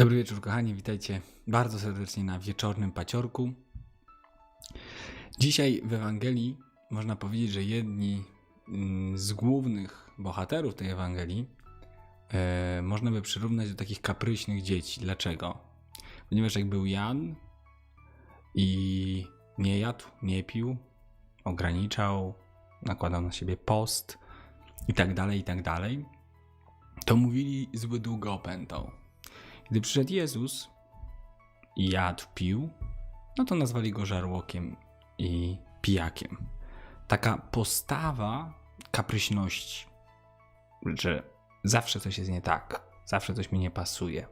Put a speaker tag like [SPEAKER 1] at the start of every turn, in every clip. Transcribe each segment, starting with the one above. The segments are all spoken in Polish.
[SPEAKER 1] Dobry wieczór, kochani. Witajcie bardzo serdecznie na wieczornym paciorku. Dzisiaj w Ewangelii można powiedzieć, że jedni mm, z głównych bohaterów tej Ewangelii e, można by przyrównać do takich kapryśnych dzieci. Dlaczego? Ponieważ jak był Jan i nie jadł, nie pił, ograniczał, nakładał na siebie post i tak dalej, i tak dalej, to mówili zły długo opętał. Gdy przyszedł Jezus i jadł, pił, no to nazwali go żarłokiem i pijakiem. Taka postawa kapryśności, że zawsze coś jest nie tak, zawsze coś mi nie pasuje.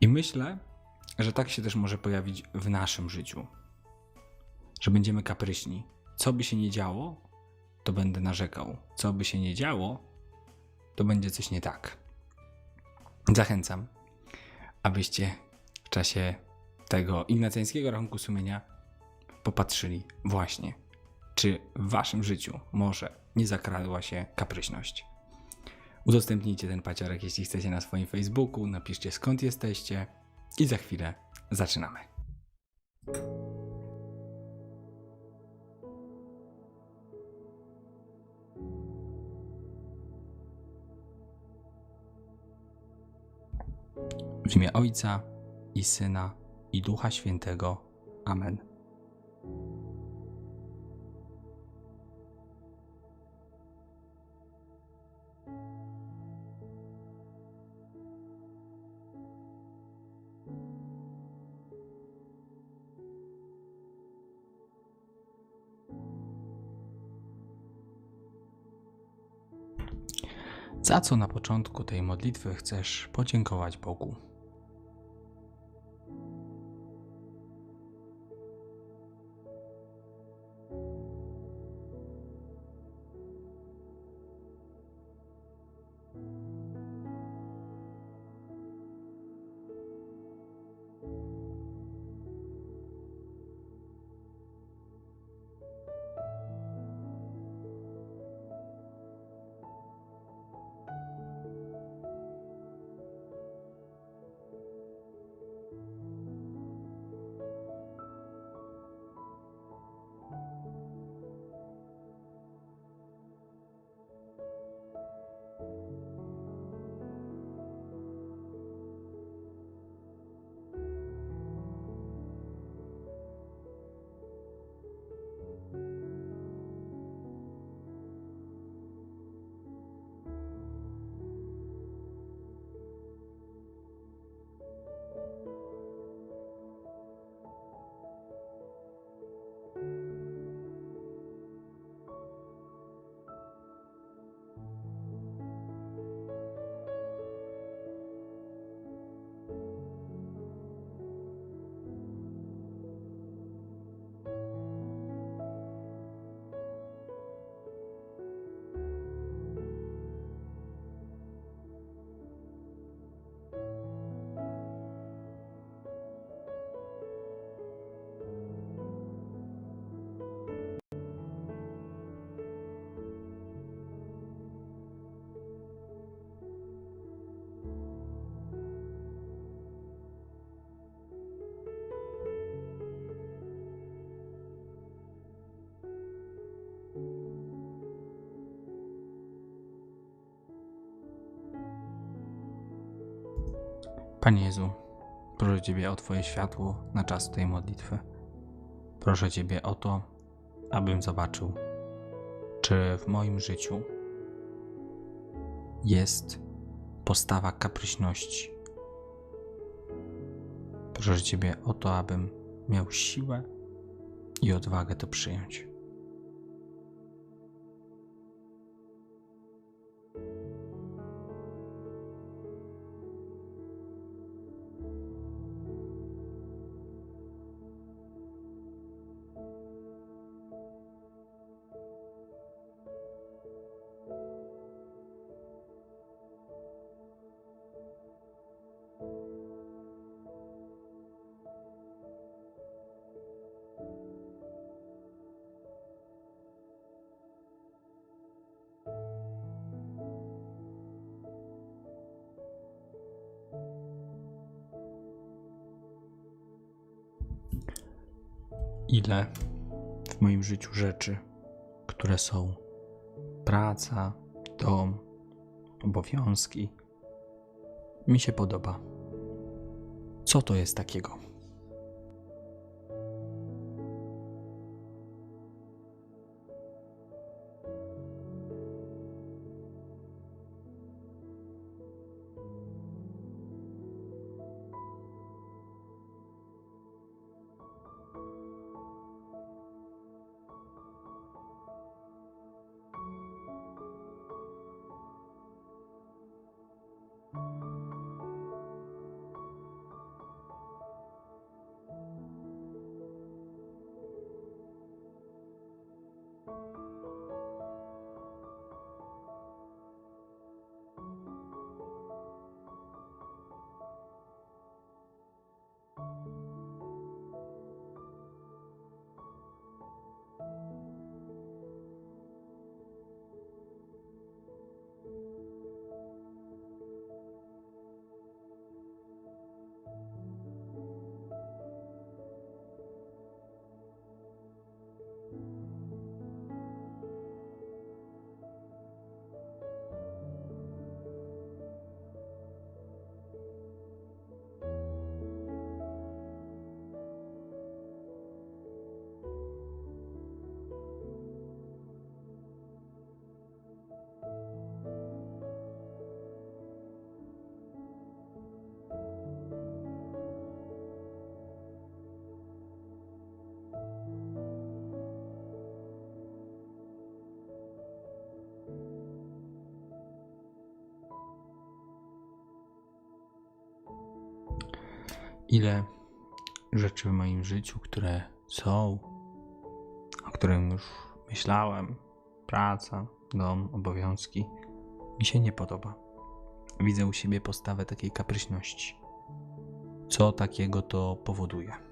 [SPEAKER 1] I myślę, że tak się też może pojawić w naszym życiu. Że będziemy kapryśni. Co by się nie działo, to będę narzekał. Co by się nie działo, to będzie coś nie tak. Zachęcam, abyście w czasie tego ignacjańskiego rachunku sumienia popatrzyli właśnie, czy w waszym życiu może nie zakradła się kapryśność. Udostępnijcie ten paciorek, jeśli chcecie na swoim Facebooku, napiszcie skąd jesteście i za chwilę zaczynamy. W imię Ojca i Syna i Ducha Świętego. Amen. Za co na początku tej modlitwy chcesz podziękować Bogu? Panie Jezu, proszę Ciebie o Twoje światło na czas tej modlitwy. Proszę Ciebie o to, abym zobaczył, czy w moim życiu jest postawa kapryśności. Proszę Ciebie o to, abym miał siłę i odwagę to przyjąć. Ile w moim życiu rzeczy, które są praca, dom, obowiązki, mi się podoba. Co to jest takiego? thank you ile rzeczy w moim życiu, które są, o którym już myślałem, praca, dom, obowiązki, mi się nie podoba. Widzę u siebie postawę takiej kapryśności. Co takiego to powoduje?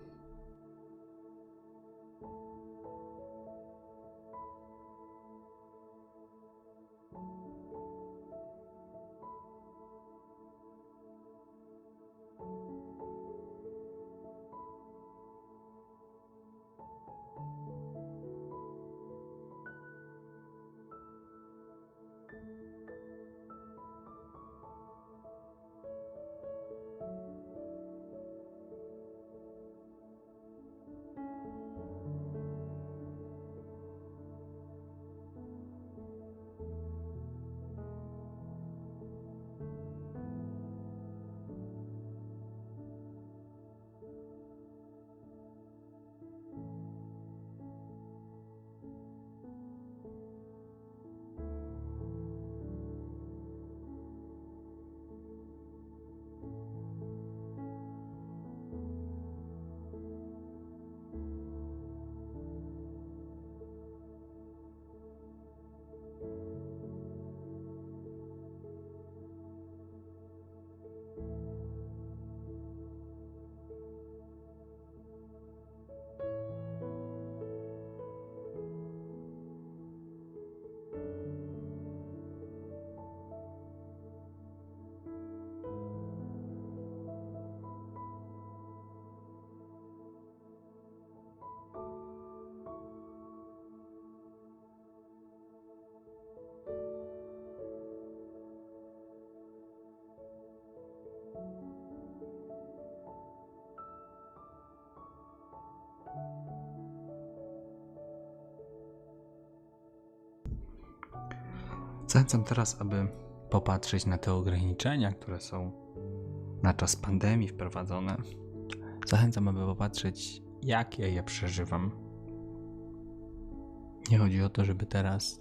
[SPEAKER 1] Zachęcam teraz, aby popatrzeć na te ograniczenia, które są na czas pandemii wprowadzone. Zachęcam, aby popatrzeć, jak ja je przeżywam. Nie chodzi o to, żeby teraz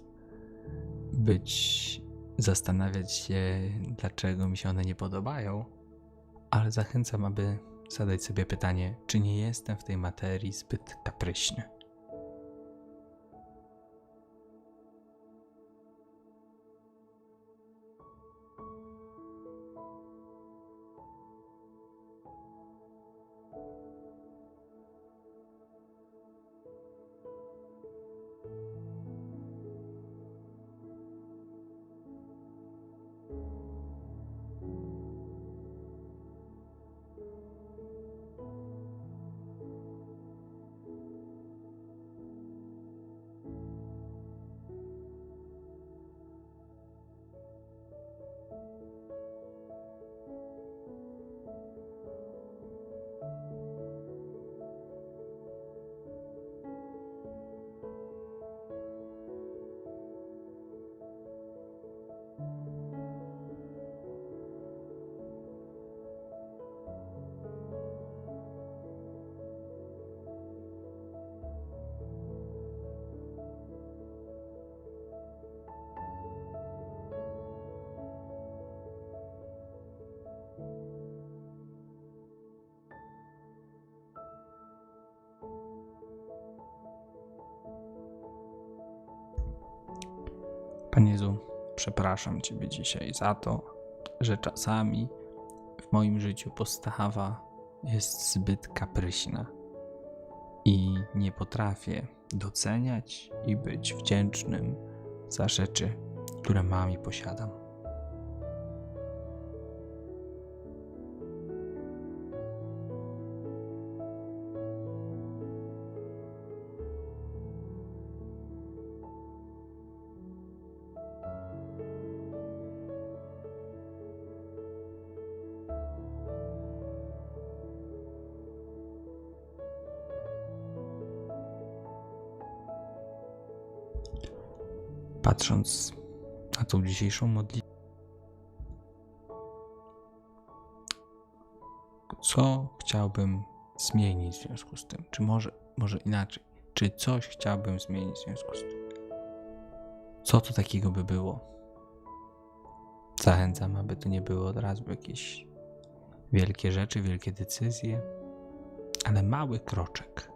[SPEAKER 1] być, zastanawiać się, dlaczego mi się one nie podobają, ale zachęcam, aby zadać sobie pytanie, czy nie jestem w tej materii zbyt kapryśny. Panie Jezu, przepraszam Ciebie dzisiaj za to, że czasami w moim życiu postawa jest zbyt kapryśna i nie potrafię doceniać i być wdzięcznym za rzeczy, które mam i posiadam. Patrząc na tą dzisiejszą modlitwę, co chciałbym zmienić w związku z tym? Czy może, może inaczej? Czy coś chciałbym zmienić w związku z tym? Co to takiego by było? Zachęcam, aby to nie było od razu jakieś wielkie rzeczy, wielkie decyzje, ale mały kroczek.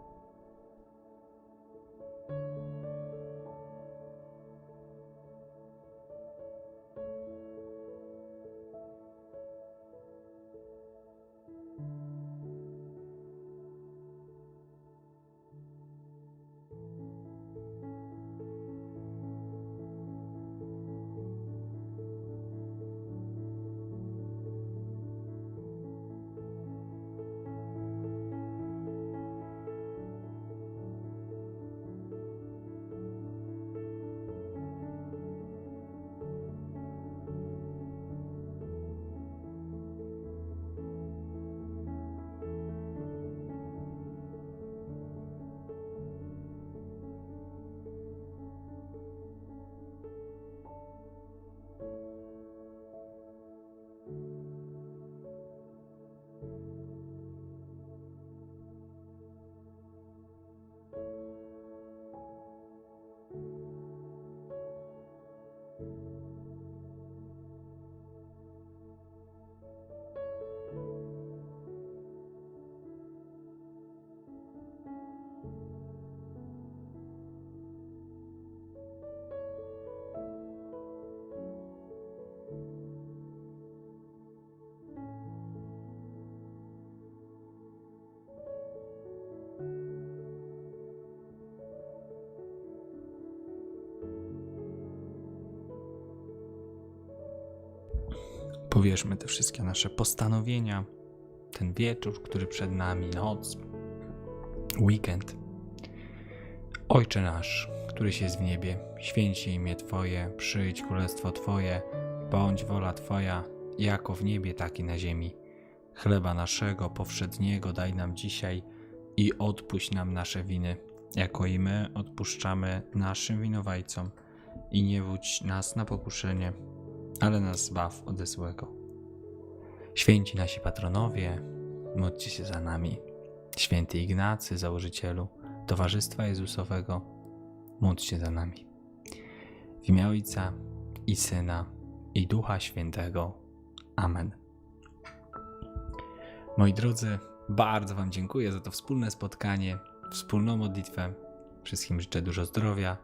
[SPEAKER 1] Powierzmy te wszystkie nasze postanowienia, ten wieczór, który przed nami, noc, weekend. Ojcze nasz, któryś jest w niebie, święć się imię Twoje, przyjdź królestwo Twoje, bądź wola Twoja, jako w niebie, tak i na ziemi. Chleba naszego powszedniego daj nam dzisiaj i odpuść nam nasze winy, jako i my odpuszczamy naszym winowajcom. I nie wódź nas na pokuszenie, ale nas zbaw ode złego. Święci nasi patronowie, módlcie się za nami. Święty Ignacy, założycielu Towarzystwa Jezusowego, módl się za nami. W imię Ojca i Syna i Ducha Świętego. Amen. Moi drodzy, bardzo Wam dziękuję za to wspólne spotkanie, wspólną modlitwę. Wszystkim życzę dużo zdrowia,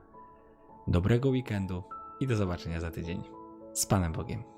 [SPEAKER 1] dobrego weekendu i do zobaczenia za tydzień. Z Panem Bogiem.